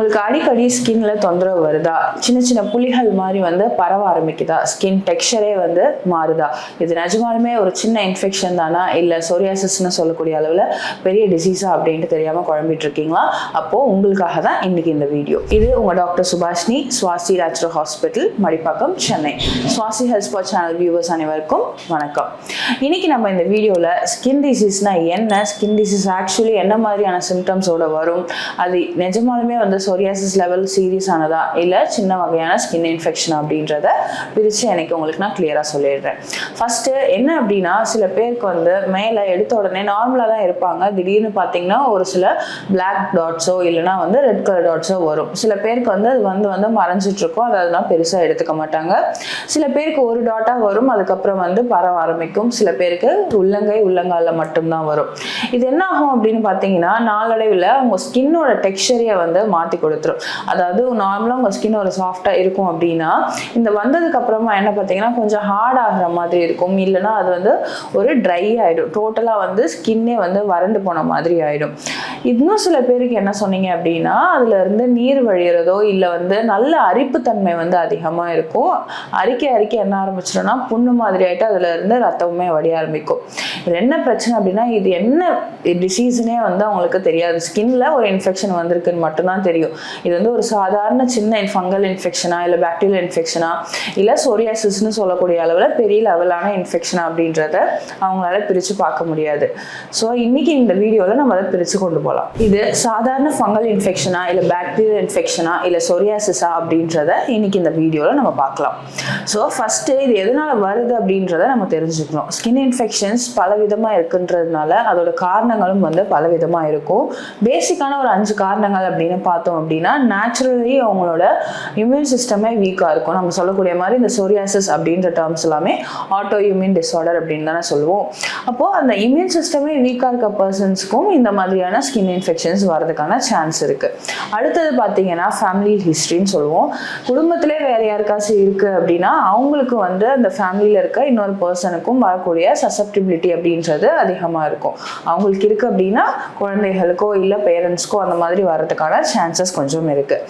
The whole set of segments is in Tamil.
உங்களுக்கு அடிக்கடி ஸ்கின்ல தொந்தரவு வருதா? சின்ன சின்ன புள்ளிகள் மாதிரி வந்து பரவ ஆரம்பிக்குதா? ஸ்கின் டெக்ஸ்சரே வந்து மாறுதா? இது நிஜமாலுமே ஒரு சின்ன இன்ஃபெக்ஷன் தானா? இல்லை சோரியாசிஸ்னு சொல்லக்கூடிய அளவில் பெரிய டிசீஸா அப்படின்ட்டு தெரியாமல் குழம்பிட்டு இருக்கீங்களா அப்போ உங்களுக்காக தான் இன்னைக்கு இந்த வீடியோ இது உங்க doctor Subhashini Swasi natural hospital Madipakkam Chennai. Swasi health spot channel viewers அனைவருக்கும் வணக்கம். இன்னைக்கு நம்ம இந்த வீடியோவில் ஸ்கின் டிசீஸ்னா என்ன? ஸ்கின் டிசீஸ் ஆக்சுவலி என்ன மாதிரியான சிம்டம்ஸோட வரும்? அது நிஜமாலுமே வந்து சொரியாசிஸ் லெவல் சீரியஸ் ஆனதா இல்லை சின்ன வகையான ஸ்கின் இன்ஃபெக்ஷன் அப்படின்றத பிரித்து எனக்கு உங்களுக்கு நான் கிளியராக சொல்லிடுறேன். ஃபஸ்ட்டு என்ன அப்படின்னா சில பேருக்கு வந்து மேலே எடுத்த உடனே நார்மலாக தான் இருப்பாங்க. திடீர்னு பார்த்தீங்கன்னா ஒரு சில பிளாக் டாட்ஸோ இல்லைனா வந்து ரெட் கலர் டாட்ஸோ வரும். சில பேருக்கு வந்து அது வந்து வந்து மறைஞ்சிட்ருக்கும். அதை அதெல்லாம் பெருசாக எடுத்துக்க மாட்டாங்க. சில பேருக்கு ஒரு டாட்டாக வரும். அதுக்கப்புறம் வந்து பரவ ஆரம்பிக்கும். சில பேருக்கு உள்ளங்கை உள்ளங்காலில் மட்டும்தான் வரும். இது என்ன ஆகும் அப்படின்னு பார்த்தீங்கன்னா நாளடைவில் அவங்க ஸ்கின்னோட டெக்ஸ்சரையை வந்து மாற்றி கொடுத்துரும். அதாவது நார்மலாக உங்கள் ஸ்கின் ஒரு சாஃப்டாக இருக்கும் அப்படின்னா இந்த வந்ததுக்கு அப்புறமா என்ன பார்த்தீங்கன்னா கொஞ்சம் ஹார்ட் ஆகிற மாதிரி இருக்கும். இல்லைன்னா அது வந்து ஒரு ட்ரை ஆகிடும் டோட்டலாக வந்து ஸ்கின்னே வந்து வறண்டு போன மாதிரி ஆகிடும் இன்னும் சில பேருக்கு என்ன சொன்னீங்க அப்படின்னா அதுல இருந்து நீர் வழியிறதோ இல்லை வந்து நல்ல அரிப்புத்தன்மை வந்து அதிகமாக இருக்கும். அரிக்க அரிக்க என்ன ஆரம்பிச்சிடும்னா புண்ணு மாதிரி ஆகிட்டு அதுல இருந்து ரத்தமுமே வடிய ஆரம்பிக்கும். இது என்ன பிரச்சனை அப்படின்னா இது என்ன டிசீஸ்னே வந்து அவங்களுக்கு தெரியாது. ஸ்கின்ல ஒரு இன்ஃபெக்ஷன் வந்திருக்குன்னு மட்டும்தான் தெரியும். இது வந்து ஒரு சாதாரண சின்ன ஃபங்கல் இன்ஃபெக்ஷனா இல்லை பாக்டீரியல் இன்ஃபெக்ஷனா இல்லை சோரியாசிஸ்னு சொல்லக்கூடிய அளவில் பெரிய லெவலான இன்ஃபெக்ஷனா அப்படின்றத அவங்களால பிரித்து பார்க்க முடியாது. ஸோ இன்னைக்கு இந்த வீடியோவில் நம்ம அதை பிரித்து கொண்டு போகலாம் இது சாதாரண ஃபங்கல் இன்ஃபெக்ஷனா இல்லை பாக்டீரியல் இன்ஃபெக்ஷனா இல்லை சொரியாசிஸா அப்படின்றத இன்னைக்கு இந்த வீடியோவில் நம்ம பார்க்கலாம். ஸோ ஃபஸ்ட்டு இது எதனால் வருது அப்படின்றத நம்ம தெரிஞ்சுக்கணும். ஸ்கின் இன்ஃபெக்ஷன்ஸ் பல விதமாக இருக்குன்றதுனால அதோட காரணங்களும் வந்து பல விதமாக இருக்கும். பேசிக்கான ஒரு அஞ்சு காரணங்கள் அப்படின்னு பார்த்தோம் அப்படின்னா நேச்சுரலி அவங்களோட இம்யூன் சிஸ்டமே வீக்காக இருக்கும். நம்ம சொல்லக்கூடிய மாதிரி இந்த சோரியாசிஸ் அப்படின்ற டேர்ம்ஸ் எல்லாமே ஆட்டோ இம்யூன் டிஸார்டர் அப்படின்னு தானே சொல்லுவோம். அப்போது அந்த இம்யூன் சிஸ்டமே வீக்காக இருக்க பர்சன்ஸ்க்கும் இந்த மாதிரியான ஸ்கின் இன்ஃபெக்ஷன்ஸ் வரதுக்கான சான்ஸ் இருக்குது அடுத்தது பார்த்தீங்கன்னா ஃபேமிலி ஹிஸ்ட்ரின்னு சொல்லுவோம். குடும்பத்திலே வேற யாருக்காச்சும் இருக்குது அப்படின்னா அவங்களுக்கு வந்து அந்த ஃபேமிலியில் இருக்க இன்னொரு பர்சனுக்கும் வரக்கூடிய சசப்டிபிலிட்டி அப்படின்றது அதிகமாக இருக்கும். அவங்களுக்கு இருக்குது அப்படின்னா குழந்தைகளுக்கோ இல்லை பேரண்ட்ஸ்க்கோ அந்த மாதிரி வர்றதுக்கான சான்சஸ் கொஞ்சம் இருக்குது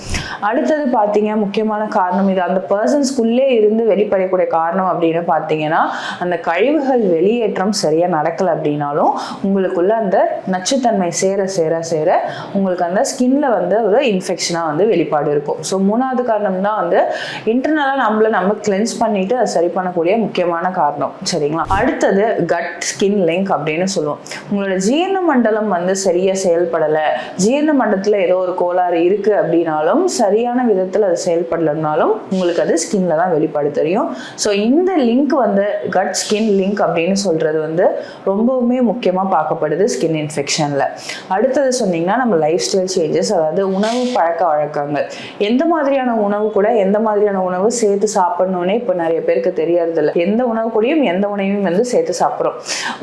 அடுத்தது பார்த்தீங்க முக்கியமான காரணம் இது. அந்த பர்சன்ஸ்குள்ளே இருந்து வெளிப்படக்கூடிய காரணம் அப்படின்னு பார்த்தீங்கன்னா அந்த கழிவுகள் வெளியேற்றம் சரியாக நடக்கலை அப்படின்னாலும் உங்களுக்குள்ள அந்த நச்சுத்தன்மை சேர சேர சேர உங்களுக்கு அந்த ஸ்கின்ல வந்து ஒரு இன்ஃபெக்ஷனாக வந்து வெளிப்பாடு இருக்கும். ஸோ மூணாவது காரணம் தான் வந்து இன்டர்னலாக நம்மள நம்ம கிளென்ஸ் பண்ணிட்டு அதை சரி பண்ணக்கூடிய முக்கியமான காரணம். சரிங்களா? அடுத்தது கட் ஸ்கின் லிங்க் அப்படின்னு சொல்லுவோம். உங்களோட ஜீரண மண்டலம் வந்து சரியா செயல்படலை. ஜீரண மண்டலத்தில் ஏதோ ஒரு கோளாறு இருக்குது அப்படின்னாலும் சரியான விதத்தில் அது செயல்படலைனாலும் உங்களுக்கு அது ஸ்கின்ல தான் வெளிப்பாடு தெரியும். ஸோ இந்த லிங்க் வந்து கட் ஸ்கின் லிங்க் அப்படின்னு சொல்கிறது வந்து ரொம்பவுமே முக்கியமாக பார்க்கப்படுது ஸ்கின் இன்ஃபெக்ஷனில் அடுத்தது சொன்னீங்கன்னா நம்ம லைஃப் ஸ்டைல் சேஞ்சஸ் அதாவது உணவு பழக்க வழக்கங்கள். எந்த மாதிரியான உணவு கூட எந்த மாதிரியான உணவு சேர்த்து சாப்பிட்ணுன்னே இப்போ நிறைய பேருக்கு தெரியறதில்ல. எந்த உணவு கூடயும் எந்த உணவையும் வந்து சேர்த்து சாப்பிட்றோம்.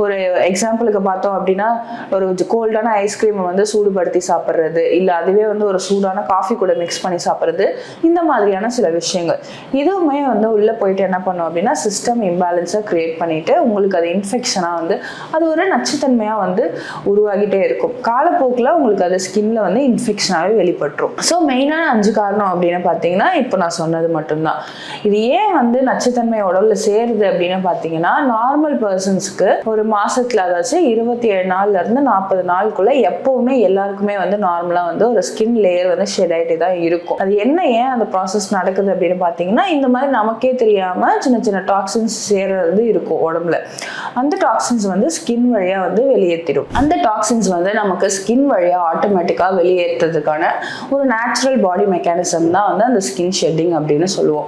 ஒரு எக்ஸாம்பிளுக்கு பார்த்தோம் அப்படின்னா ஒரு கோல்டான ஐஸ்கிரீமை வந்து சூடுபடுத்தி சாப்பிட்றது இல்லை அதுவே வந்து ஒரு சூடான காஃபி கூட மிக்ஸ் பண்ணி சாப்பிட்றது இந்த மாதிரியான சில விஷயங்கள். இதுவுமே வந்து உள்ளே போயிட்டு என்ன பண்ணும் அப்படின்னா சிஸ்டம் இம்பேலன்ஸை கிரியேட் பண்ணிட்டு உங்களுக்கு அது இன்ஃபெக்ஷனாக வந்து அது ஒரு நச்சுத்தன்மையாக வந்து உருவாகிட்டே இருக்கும். காலப்போக்கில் உங்களுக்கு அது ஸ்கின்ல வந்து இன்ஃபெக்ஷனாகவே வெளிப்பட்டுரும். ஸோ மெயினான அஞ்சு காரணம் அப்படின்னு பார்த்தீங்கன்னா இப்போ நான் சொன்னது மட்டும்தான். இது ஏன் வந்து நச்சுத்தன்மை உடம்புல சேருது அப்படின்னு பார்த்தீங்கன்னா நார்மல் பர்சன்ஸ்க்கு ஒரு மாசத்துல அதாச்சும் இருபத்தி ஏழு நாள்ல இருந்து நாற்பது நாளுக்குள்ள எப்பவுமே எல்லாருக்குமே வந்து நார்மலாக வந்து ஒரு ஸ்கின் லேயர் வந்து ஷெட் ஆகிட்டே தான் இருக்கும். அது என்ன ஏன் அந்த ப்ராசஸ் நடக்குது அப்படின்னு பார்த்தீங்கன்னா இந்த மாதிரி நமக்கே தெரியாமல் சின்ன சின்ன டாக்ஸின்ஸ் சேர்றது இருக்கும் உடம்புல. அந்த டாக்ஸின்ஸ் வந்து ஸ்கின் வழியாக வந்து வெளியேற்றிடும் அந்த டாக்ஸின்ஸ் வந்து நமக்கு ஸ்கின் வழியாக ஆட்டோமேட்டிக்காக வெளியேற்றுறதுக்கான ஒரு நேச்சுரல் பாடி மெக்கானிசம் தான் வந்து அந்த ஸ்கின் ஷெட்டிங் அப்படின்னு சொல்லுவோம்.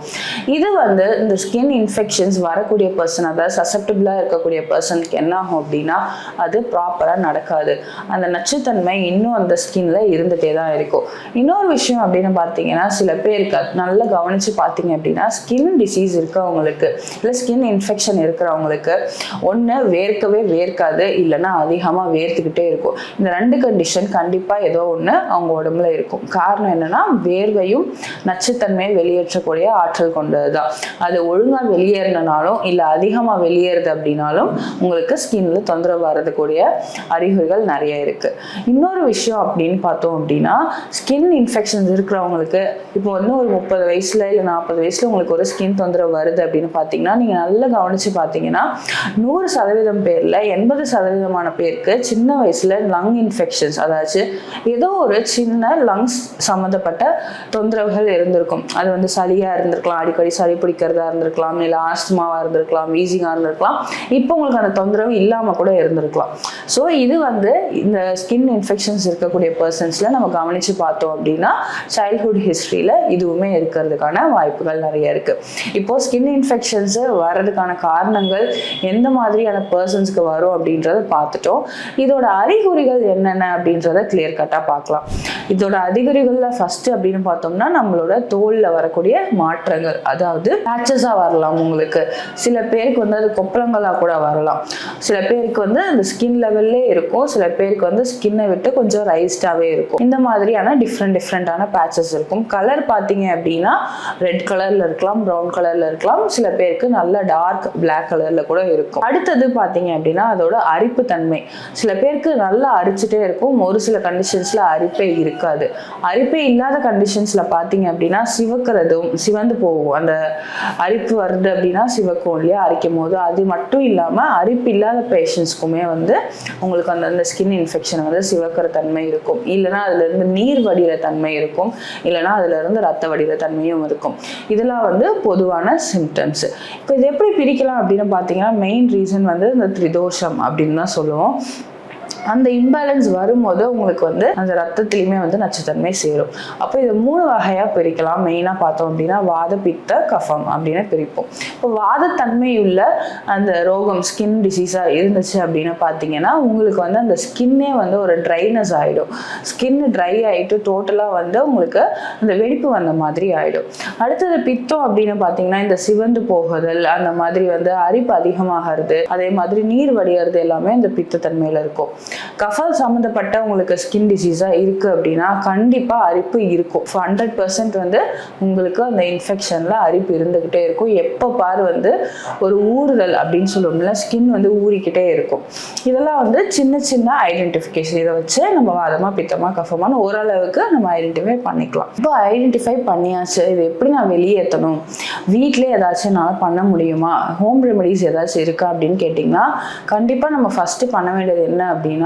இது வந்து இந்த ஸ்கின் இன்ஃபெக்ஷன்ஸ் வரக்கூடிய பர்சன் அதாவது சசப்டிபிளாக இருக்கக்கூடிய பர்சனுக்கு என்ன ஆகும் அப்படின்னா அது ப்ராப்பராக நடக்காது. அந்த நச்சுத்தன்மை இன்னும் அந்த ஸ்கின்ல இருந்துகிட்டே தான் இருக்கும். இன்னொரு விஷயம் அப்படின்னு பார்த்தீங்கன்னா சில பேருக்கு நல்லா கவனித்து பார்த்தீங்க அப்படின்னா ஸ்கின் டிசீஸ் இருக்கிறவங்களுக்கு இல்லை ஸ்கின் இன்ஃபெக்ஷன் இருக்கிறவங்களுக்கு ஒன்று வேர்க்கவே வேர்க்காது இல்லைன்னா அதிகமாக வேர்த்துக்கிட்டே இருக்கும். இந்த ரெண்டு கண்டிஷன் கண்டிப்பாக ஏதோ ஒன்று அவங்க உடம்புல இருக்கும். காரணம் என்னன்னா வேர்வையும் நச்சுத்தன்மையை வெளியேற்றக்கூடிய ஆற்றல் கொண்டது தான் அது ஒழுங்காக வெளியேறினாலும் இல்லை அதிகமாக வெளியேறுது அப்படின்னாலும் உங்களுக்கு ஸ்கின்ல தொந்தரவு வரதுக்கூடிய அறிகுறிகள் நிறைய இருக்கு. இன்னொரு விஷயம் அப்படின்னு பார்த்தோம் அப்படின்னா ஸ்கின் ஸ்கின் இன்ஃபெக்ஷன்ஸ் இருக்கிறவங்களுக்கு இப்போ வந்து ஒரு முப்பது வயசுல இல்லை நாற்பது வயசுல உங்களுக்கு ஒரு ஸ்கின் தொந்தரவு வருது அப்படின்னு பார்த்தீங்கன்னா நீங்கள் நல்லா கவனித்து பார்த்தீங்கன்னா நூறு சதவீதம் பேரில் எண்பது சதவீதமான பேருக்கு சின்ன வயசில் லங் இன்ஃபெக்ஷன்ஸ் அதாச்சு ஏதோ ஒரு சின்ன லங்ஸ் சம்மந்தப்பட்ட தொந்தரவுகள் இருந்திருக்கும். அது வந்து சளியாக இருந்திருக்கலாம் அடிக்கடி சளி பிடிக்கிறதா இருந்திருக்கலாம் இல்லை ஆஸ்துமாவாக இருந்திருக்கலாம் வீசிங்காக இருந்திருக்கலாம். இப்போ உங்களுக்கு அந்த தொந்தரவு இல்லாமல் கூட இருந்திருக்கலாம். ஸோ இது வந்து இந்த ஸ்கின் இன்ஃபெக்ஷன்ஸ் இருக்கக்கூடிய பர்சன்ஸில் நம்ம கவனித்து பார்த்தோம் அப்படின்னா சைல்ட்ஹுட் ஹிஸ்ட்ரியில் இதுவுமே இருக்கிறதுக்கான வாய்ப்புகள் நிறைய இருக்குது இப்போது ஸ்கின் இன்ஃபெக்ஷன்ஸு வர்றதுக்கான காரணங்கள் எந்த மாதிரியான பர்சன்ஸ்க்கு வரும் அப்படின்றத பார்த்துட்டோம். இதோட அறிகுறிகள் என்னென்ன அப்படின்றத கிளியர் கட்டாக பார்க்கலாம். இதோட அறிகுறிகளில் ஃபஸ்ட்டு அப்படின்னு பார்த்தோம்னா நம்மளோட தோலில் வரக்கூடிய மாற்றங்கள். அதாவது பேச்சஸாக வரலாம் உங்களுக்கு. சில பேருக்கு வந்து அது கொப்பளங்களாக கூட வரலாம். சில பேருக்கு வந்து அந்த ஸ்கின் லெவல்லே இருக்கும். சில பேருக்கு வந்து ஸ்கின்னை விட்டு கொஞ்சம் ரைஸ்டாகவே இருக்கும். இந்த மாதிரியான டிஃப்ரெண்ட் டிஃப்ரெண்ட்டான பேச்சஸ் இருக்கும். கலர் பார்த்தீங்க அப்படின்னா ரெட் கலரில் இருக்கலாம் ப்ரௌன் கலரில் இருக்கலாம். சில பேருக்கு நல்ல டார்க் பிளாக் கலரில் கூட இருக்கும். அடுத்தது பார்த்தீங்க அப்படின்னா அதோட அரிப்பு தன்மை. சில பேருக்கு நல்லா அரிச்சுட்டே இருக்கும். ஒரு சில கண்டிஷன்ஸில் அரிப்பே இருக்காது. அரிப்பே இல்லாத கண்டிஷன்ஸில் பார்த்தீங்க அப்படின்னா சிவக்கிறதும் சிவந்து போகும். அந்த அரிப்பு வருது அப்படின்னா சிவக்கும் இல்லையா? அரிக்கும் போது அது மட்டும் இல்லாமல் அரிப்பு இல்லாத பேஷண்ட்ஸ்க்குமே வந்து உங்களுக்கு அந்த அந்த ஸ்கின் இன்ஃபெக்ஷன் வந்து சிவக்கிற தன்மை இருக்கும். இல்லைன்னா அதுலேருந்து நீர் வடி வடிவ தன்மை இருக்கும். இல்லைன்னா அதுலேருந்து ரத்த வடிவ தன்மையும் இருக்கும். இதெல்லாம் வந்து பொதுவான சிம்டம்ஸ் இப்போ இது எப்படி பிரிக்கலாம் அப்படின்னு பார்த்தீங்கன்னா மெயின் ரீசன் வந்து இந்த திரிதோஷம் அப்படின்னு தான் சொல்லுவோம். அந்த இம்பேலன்ஸ் வரும்போது உங்களுக்கு வந்து அந்த ரத்தத்துலையுமே வந்து நச்சுத்தன்மை சேரும். அப்போ இதை மூணு வகையாக பிரிக்கலாம். மெயினாக பார்த்தோம் அப்படின்னா வாத பித்த கஃபம் அப்படின்னு பிரிப்போம். இப்போ வாதத்தன்மை உள்ள அந்த ரோகம் ஸ்கின் டிசீஸாக இருந்துச்சு அப்படின்னு பார்த்தீங்கன்னா உங்களுக்கு வந்து அந்த ஸ்கின்னே வந்து ஒரு ட்ரைனஸ் ஆகிடும் ஸ்கின் ட்ரை ஆகிட்டு டோட்டலாக வந்து உங்களுக்கு அந்த வெடிப்பு வந்த மாதிரி ஆகிடும் அடுத்தது பித்தம் அப்படின்னு பார்த்தீங்கன்னா இந்த சிவந்து போகுதல் அந்த மாதிரி வந்து அரிப்பு அதிகமாகிறது அதே மாதிரி நீர் வடிகிறது எல்லாமே இந்த பித்தத்தன்மையில் இருக்கும். கஃபல் சம்மந்தப்பட்ட உங்களுக்கு ஸ்கின் டிசீஸாக இருக்குது அப்படின்னா கண்டிப்பாக அரிப்பு இருக்கும். ஹண்ட்ரட் பர்சன்ட் வந்து உங்களுக்கு அந்த இன்ஃபெக்ஷனில் அரிப்பு இருந்துக்கிட்டே இருக்கும். எப்போ பாரு வந்து ஒரு ஊறுதல் அப்படின்னு சொல்லுவோம்ல ஸ்கின் வந்து ஊறிக்கிட்டே இருக்கும். இதெல்லாம் வந்து சின்ன சின்ன ஐடென்டிஃபிகேஷன் இதை வச்சு நம்ம வாதமாக பித்தமாக கஃபமானு ஓரளவுக்கு நம்ம ஐடென்டிஃபை பண்ணிக்கலாம். இப்போ ஐடென்டிஃபை பண்ணியாச்சு. இது எப்படி நான் வெளியேற்றணும்? வீட்டிலே ஏதாச்சும் என்னால் பண்ண முடியுமா? ஹோம் ரெமெடிஸ் ஏதாச்சும் இருக்கா அப்படின்னு கேட்டிங்கன்னா கண்டிப்பாக நம்ம ஃபஸ்ட்டு பண்ண வேண்டியது என்ன அப்படின்னு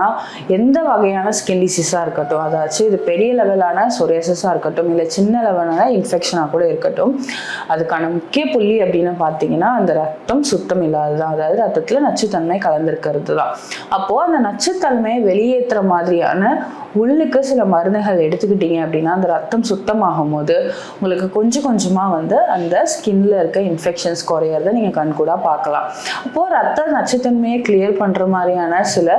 எந்த வகையான ஸ்கின் டிசீஸாக இருக்கட்டும் அதாச்சும் இது பெரிய லெவலான சொரியாசஸாக இருக்கட்டும் இல்லை சின்ன லெவலான இன்ஃபெக்ஷனாக கூட இருக்கட்டும் அதுக்கான முக்கிய புள்ளி அப்படின்னு பார்த்தீங்கன்னா அந்த ரத்தம் சுத்தம் இல்லாததான் அதாவது ரத்தத்தில் நச்சுத்தன்மை கலந்துருக்கிறது தான். அப்போது அந்த நச்சுத்தன்மையை வெளியேற்றுற மாதிரியான உள்ளுக்கு சில மருந்துகள் எடுத்துக்கிட்டீங்க அப்படின்னா அந்த ரத்தம் சுத்தமாகும் போது உங்களுக்கு கொஞ்சம் கொஞ்சமாக வந்து அந்த ஸ்கின்ல இருக்க இன்ஃபெக்ஷன்ஸ் குறையிறத நீங்கள் கண்கூடாக பார்க்கலாம். அப்போது ரத்த நச்சுத்தன்மையை கிளியர் பண்ணுற மாதிரியான சில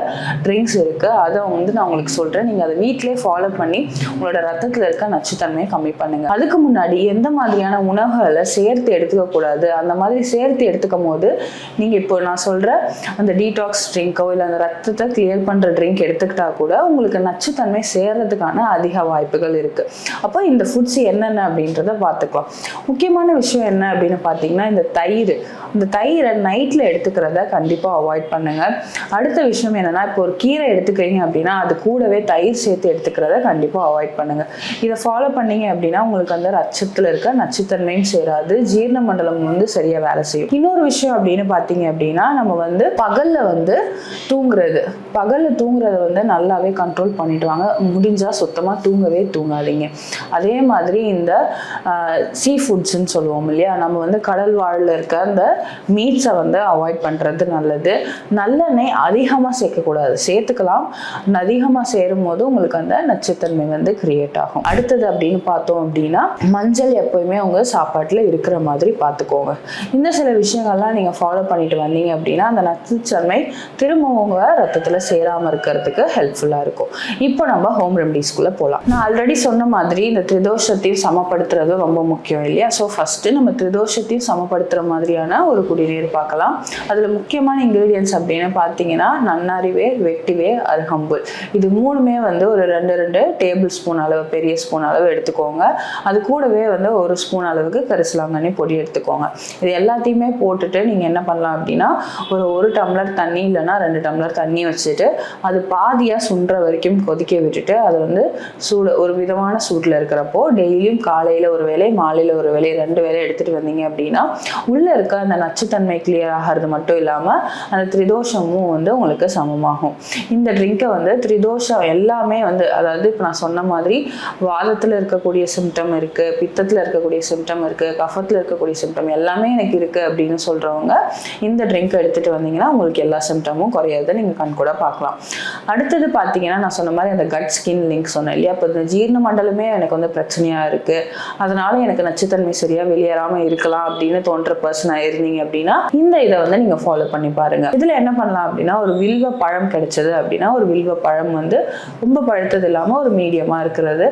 ட்ரிங்க்ஸ் இருக்குது அதை வந்து நான் உங்களுக்கு சொல்கிறேன் நீங்கள் அதை வீட்டிலே ஃபாலோ பண்ணி உங்களோட ரத்தத்தில் இருக்க நச்சுத்தன்மையை கம்மி பண்ணுங்கள் அதுக்கு முன்னாடி எந்த மாதிரியான உணவுகளை சேர்த்து எடுத்துக்கக்கூடாது அந்த மாதிரி சேர்த்து எடுத்துக்கும் போது நீங்கள் இப்போ நான் சொல்கிற அந்த டீடாக்ஸ் ட்ரிங்கோ இல்லை அந்த ரத்தத்தை கிளியர் பண்ணுற ட்ரிங்க் எடுத்துக்கிட்டா கூட உங்களுக்கு நச்சுத்தன்மை சேர்றதுக்கான அதிக வாய்ப்புகள் இருக்குது அப்போ இந்த ஃபுட்ஸ் என்னென்ன அப்படின்றத பார்த்துக்கலாம். முக்கியமான விஷயம் என்ன அப்படின்னு பார்த்தீங்கன்னா இந்த தயிர். இந்த தயிரை நைட்டில் எடுத்துக்கிறத கண்டிப்பாக அவாய்ட் பண்ணுங்கள் அடுத்த விஷயம் என்னென்னா இப்போ ஒரு கீரை எடுத்துக்கிறீங்க அப்படின்னா அது கூடவே தயிர் சேர்த்து எடுத்துக்கிறத கண்டிப்பாக அவாய்ட் பண்ணுங்கள் இதை ஃபாலோ பண்ணீங்க அப்படின்னா உங்களுக்கு அந்த ரச்சத்தில் இருக்க நச்சுத்தன்மையும் சேராது. ஜீரண மண்டலம் வந்து சரியாக வேலை செய்யும். இன்னொரு விஷயம் அப்படின்னு பார்த்தீங்க அப்படின்னா நம்ம வந்து பகலில் வந்து தூங்குறது. பகலில் தூங்குறத வந்து நல்லாவே கண்ட்ரோல் பண்ணிட்டு வாங்க. முடிஞ்சால் சுத்தமாக தூங்கவே தூங்காதீங்க. அதே மாதிரி இந்த சீ ஃபுட்ஸ்ன்னு சொல்லுவோம் இல்லையா? நம்ம வந்து கடல் வாழ்ல இருக்க அந்த மீட்ஸை வந்து அவாய்ட் பண்ணுறது நல்லது. நல்லெண்ணெய் அதிகமாக சேர்க்கக்கூடாது. சேர்த்துக்கலாம். அதிகமாக சேரும் போது உங்களுக்கு அந்த நச்சுத்தன்மை வந்து கிரியேட் ஆகும். அடுத்தது அப்படின்னு பார்த்தோம் அப்படின்னா மஞ்சள் எப்போயுமே உங்க சாப்பாட்டில் இருக்கிற மாதிரி பார்த்துக்கோங்க. இந்த சில விஷயங்கள்லாம் நீங்கள் ஃபாலோ பண்ணிட்டு வந்தீங்க அப்படின்னா அந்த நச்சுத்தன்மை திரும்ப உங்க ரத்தத்தில் சேராமல் இருக்கிறதுக்கு ஹெல்ப்ஃபுல்லாக இருக்கும். இப்போ நம்ம ஹோம் ரெமடிஸ்குள்ளே போகலாம் நான் ஆல்ரெடி சொன்ன மாதிரி இந்த திரிதோஷத்தையும் சமப்படுத்துறது ரொம்ப முக்கியம் இல்லையா? ஸோ ஃபஸ்ட்டு நம்ம திரிதோஷத்தையும் சமப்படுத்துகிற மாதிரியான ஒரு குடிநீர் பார்க்கலாம். அதில் முக்கியமான இன்க்ரீடியன்ஸ் அப்படின்னு பார்த்தீங்கன்னா நன்னாரிவேர் அது ஹம்புல் இது மூணுமே வந்து ஒரு ரெண்டு ரெண்டு டேபிள் ஸ்பூன் அளவு பெரிய ஸ்பூன் அளவு எடுத்துக்கோங்க. அது கூடவே வந்து ஒரு ஸ்பூன் அளவுக்கு கரிசலாங்கண்ணி பொடி எடுத்துக்கோங்க. இது எல்லாத்தையுமே போட்டுட்டு நீங்கள் என்ன பண்ணலாம் அப்படின்னா ஒரு ஒரு டம்ளர் தண்ணி இல்லைன்னா ரெண்டு டம்ளர் தண்ணி வச்சுட்டு அது பாதியாக சுண்டுற வரைக்கும் கொதிக்க விட்டுட்டு அதை வந்து சூடு ஒரு விதமான சூட்டில் இருக்கிறப்போ டெய்லியும் காலையில் ஒரு வேளை மாலையில் ஒரு வேலை ரெண்டு வேலை எடுத்துகிட்டு வந்தீங்க அப்படின்னா உள்ளே இருக்க அந்த நச்சுத்தன்மை கிளியர் ஆகிறது மட்டும் இல்லாமல் அந்த திரிதோஷமும் வந்து உங்களுக்கு சமமாகும். இந்த ட்ரிங்கை வந்து திரிதோஷம் எல்லாமே வந்து அதாவது இப்போ நான் சொன்ன மாதிரி வாதத்தில் இருக்கக்கூடிய சிம்டம் இருக்குது பித்தத்தில் இருக்கக்கூடிய சிம்டம் இருக்குது கஃபத்தில் இருக்கக்கூடிய சிம்டம் எல்லாமே எனக்கு இருக்குது அப்படின்னு சொல்கிறவங்க இந்த ட்ரிங்க் எடுத்துகிட்டு வந்தீங்கன்னா உங்களுக்கு எல்லா சிம்டமும் குறையிறத நீங்கள் கண் கூட பார்க்கலாம். அடுத்தது பார்த்தீங்கன்னா நான் சொன்ன மாதிரி அந்த கட் ஸ்கின் லிங்க் சொன்னேன் இல்லையா? இப்போ இந்த ஜீரண மண்டலமே எனக்கு வந்து பிரச்சனையாக இருக்குது அதனால எனக்கு நச்சுத்தன்மை சரியாக வெளியேறாமல் இருக்கலாம் அப்படின்னு தோன்ற பர்சனாக இருந்தீங்க அப்படின்னா இந்த இதை வந்து நீங்கள் ஃபாலோ பண்ணி பாருங்கள் இதில் என்ன பண்ணலாம் அப்படின்னா ஒரு வில்வ பழம் கிடைச்சது. அப்படின்னா ஒரு வில்வ பழம் வந்து ரொம்ப பழுத்தது இல்லாமல் ஒரு மீடியமாக இருக்கிறது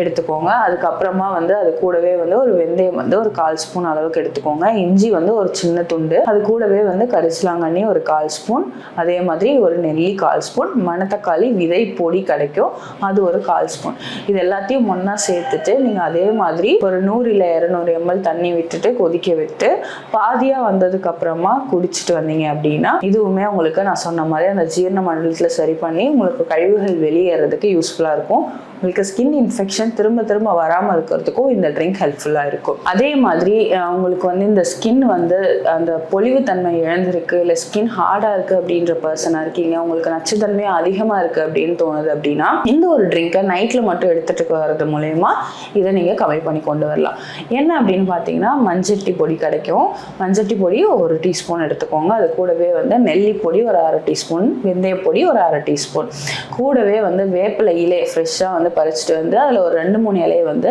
எடுத்துக்கோங்க. அதுக்கப்புறமா வந்து அது கூடவே வந்து ஒரு வெந்தயம் வந்து ஒரு கால் ஸ்பூன் அளவுக்கு எடுத்துக்கோங்க. இஞ்சி வந்து ஒரு சின்ன துண்டு. அது கூடவே வந்து கரிசலாங்கண்ணி ஒரு கால் ஸ்பூன். அதே மாதிரி ஒரு நெல்லி கால் ஸ்பூன். மணத்தக்காளி விதை பொடி கிடைக்கும். அது ஒரு கால் ஸ்பூன். இது எல்லாத்தையும் ஒன்றா சேர்த்துட்டு நீங்கள் அதே மாதிரி ஒரு நூறு இல்லை இரநூறு எம்எல் தண்ணி விட்டுட்டு கொதிக்க விட்டு பாதியாக வந்ததுக்கு அப்புறமா குடிச்சிட்டு வந்தீங்க அப்படின்னா இதுவுமே உங்களுக்கு நான் சொன்ன மாதிரி அந்த ஜீரண மண்டலத்தில் சரி பண்ணி உங்களுக்கு கழிவுகள் வெளியேறதுக்கு யூஸ்ஃபுல்லாக இருக்கும். உங்களுக்கு ஸ்கின் இன்ஃபெக்ஷன் திரும்ப திரும்ப வராமல் இருக்கிறதுக்கும் இந்த ட்ரிங்க் ஹெல்ப்ஃபுல்லாக இருக்கும். அதே மாதிரி உங்களுக்கு வந்து இந்த ஸ்கின் வந்து அந்த பொலிவுத்தன்மை இழந்திருக்கு இல்லை ஸ்கின் ஹார்டாக இருக்குது அப்படின்ற பர்சனாக இருக்கீங்க உங்களுக்கு நச்சுத்தன்மையாக அதிகமாக இருக்குது அப்படின்னு தோணுது அப்படின்னா இந்த ஒரு ட்ரிங்கை நைட்டில் மட்டும் எடுத்துகிட்டு வர்றது மூலயமா இதை நீங்கள் கம்மி பண்ணி கொண்டு வரலாம். என்ன அப்படின்னு பார்த்தீங்கன்னா மஞ்சட்டி பொடி கிடைக்கும். மஞ்சட்டி பொடி ஒரு டீஸ்பூன் எடுத்துக்கோங்க. அது கூடவே வந்து நெல்லி பொடி ஒரு அரை டீஸ்பூன் வெந்தய பொடி ஒரு அரை டீஸ்பூன். கூடவே வந்து வேப்பில இலை ஃப்ரெஷ்ஷாக வந்து பறிச்சுட்டு வந்து அதில் ஒரு ரெண்டு மூணு இலையை வந்து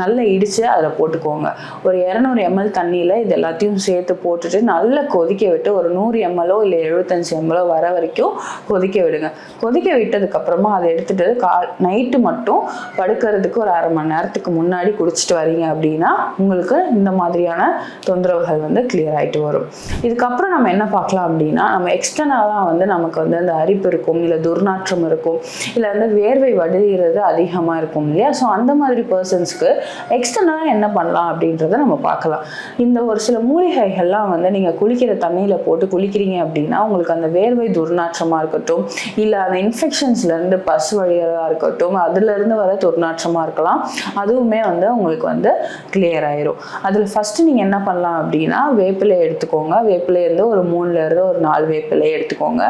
நல்லா இடித்து அதில் போட்டுக்கோங்க. ஒரு இரநூறு எம்எல் தண்ணியில் இது எல்லாத்தையும் சேர்த்து போட்டுட்டு நல்லா கொதிக்க விட்டு ஒரு நூறு எம்எல்ஓ இல்லை எழுபத்தஞ்சு எம்எல்ஓ வர வரைக்கும் கொதிக்க விடுங்க. கொதிக்க விட்டதுக்கப்புறமா அதை எடுத்துட்டு கா நைட்டு மட்டும் படுக்கிறதுக்கு ஒரு அரை மணி நேரத்துக்கு முன்னாடி குடிச்சிட்டு வரீங்க அப்படின்னா உங்களுக்கு இந்த மாதிரியான தொந்தரவுகள் வந்து கிளியர் ஆகிட்டு வரும். இதுக்கப்புறம் நம்ம என்ன பார்க்கலாம் அப்படின்னா நம்ம எக்ஸ்டர்னலாக வந்து நமக்கு வந்து அந்த அரிப்பு இருக்கும் இல்லை துர்நாற்றம் இருக்கும் இல்லை வந்து வேர்வை வடிகிறது அதிகமாக இருக்கும் இல்லையா? ஸோ அந்த மாதிரி பர்சன்ஸ்க்கு எக்ஸ்டர்னலாக என்ன பண்ணலாம் அப்படின்றத நம்ம பார்க்கலாம். இந்த ஒரு சில மூலிகைகள்லாம் வந்து நீங்கள் குளிக்கிற தண்ணியில் போட்டு குளிக்கிறீங்க அப்படின்னா உங்களுக்கு அந்த வேர்வை துர்நாற்றமாக இருக்கட்டும் இல்லை அந்த இன்ஃபெக்ஷன்ஸ்லேருந்து பசு வழியாக இருக்கட்டும் அதுலேருந்து வர துர்நாற்றமாக இருக்கலாம். அதுவுமே வந்து உங்களுக்கு வந்து கிளியர் ஆயிரும். அதில் ஃபஸ்ட்டு நீங்கள் என்ன பண்ணலாம் அப்படின்னா வேப்பிலை எடுத்துக்கோங்க. வேப்பிலை ஒரு மூணுலேருந்து ஒரு நாலு வேப்பிலை எடுத்துக்கோங்க.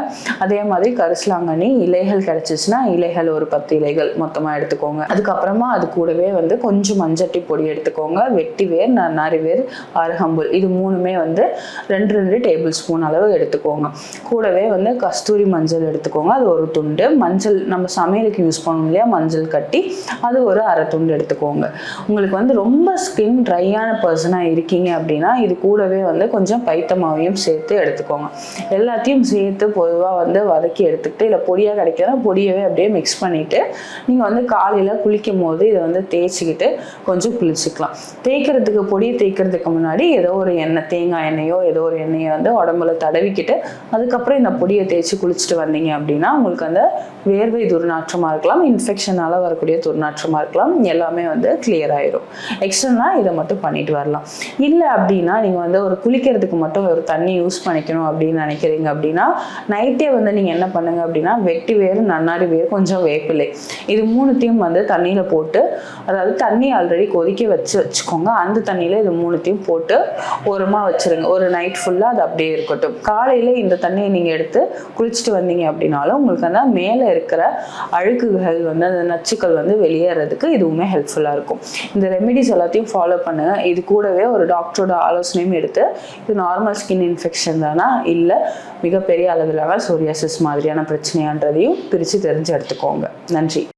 அதே மாதிரி கரிசலாங்கண்ணி இலைகள் கிடைச்சிச்சுன்னா இலைகள் ஒரு பத்து இலைகள் மொத்தமாக எடுத்துக்கோங்க. அதுக்கப்புறமா அது கூடவே வந்து கொஞ்சம் மஞ்சட்டி பொடி எடுத்துக்கோங்க. வெட்டி வேர் நன்னாரி வேர் அருகம்புல் இது மூணுமே வந்து ரெண்டு ரெண்டு டேபிள் ஸ்பூன் அளவு எடுத்துக்கோங்க. கூடவே வந்து கஸ்தூரி மஞ்சள் எடுத்துக்கோங்க. அது ஒரு துண்டு. மஞ்சள் நம்ம சமையலுக்கு யூஸ் பண்ணணும் இல்லையா? மஞ்சள் கட்டி அது ஒரு அரை துண்டு எடுத்துக்கோங்க. உங்களுக்கு வந்து ரொம்ப ஸ்கின் ட்ரையான பர்சனாக இருக்கீங்க அப்படின்னா இது கூடவே வந்து கொஞ்சம் பைத்தமாவையும் சேர்த்து எடுத்துக்கோங்க. எல்லாத்தையும் சேர்த்து பொதுவாக வந்து வதக்கி எடுத்துக்கிட்டு இல்லை பொடியாக கிடைக்கிறதா பொடியவே அப்படியே மிக்ஸ் பண்ணிவிட்டு நீங்கள் வந்து காலையில் குளிக்கும் போது இதை வந்து தேய்ச்சிக்கிட்டு கொஞ்சம் குளிச்சுக்கலாம். தேய்க்கிறதுக்கு பொடியை தேய்க்கிறதுக்கு முன்னாடி ஏதோ ஒரு எண்ணெய் தேங்காய் எண்ணெயோ ஏதோ ஒரு எண்ணெயை வந்து உடம்புல தடவிக்கிட்டு அதுக்கப்புறம் இந்த பொடியை தேய்ச்சி குளிச்சுட்டு வந்தீங்க அப்படின்னா உங்களுக்கு அந்த வேர்வை துர்நாற்றமாக இருக்கலாம் இன்ஃபெக்ஷனால் வரக்கூடிய துர்நாற்றமாக இருக்கலாம் எல்லாமே வந்து கிளியர் ஆயிரும். எக்ஸ்டர்னாக இதை மட்டும் பண்ணிட்டு வரலாம். இல்லை அப்படின்னா நீங்கள் வந்து ஒரு குளிக்கிறதுக்கு மட்டும் ஒரு தண்ணி யூஸ் பண்ணிக்கணும் அப்படின்னு நினைக்கிறீங்க அப்படின்னா நைட்டே வந்து நீங்கள் என்ன பண்ணுங்க அப்படின்னா வெட்டி வேர் நன்னாரி வேர் கொஞ்சம் வேப்பிலை. இது மூணுத்தையும் வந்து தண்ணியில் போட்டு அதாவது தண்ணி ஆல்ரெடி கொதிக்க வச்சு வச்சுக்கோங்க. அந்த தண்ணியில் இது மூணுத்தையும் போட்டு ஓரமாக வச்சிருங்க. ஒரு நைட் ஃபுல்லாக அது அப்படியே இருக்கட்டும். காலையில் இந்த தண்ணியை நீங்கள் எடுத்து குளிச்சுட்டு வந்தீங்க அப்படின்னாலும் உங்களுக்கு அந்த மேலே இருக்கிற அழுக்குகள் வந்து அந்த நச்சுக்கள் வந்து வெளியேறதுக்கு இதுவுமே ஹெல்ப்ஃபுல்லாக இருக்கும். இந்த ரெமெடிஸ் எல்லாத்தையும் ஃபாலோ பண்ணுங்க. இது கூடவே ஒரு டாக்டரோட ஆலோசனையும் எடுத்து இது நார்மல் ஸ்கின் இன்ஃபெக்ஷன் தானா? இல்லை மிகப்பெரிய அளவிலான சோரியாசிஸ் மாதிரியான பிரச்சனையான்றதையும் பிரித்து தெரிஞ்சு எடுத்துக்கோங்க. நன்றி.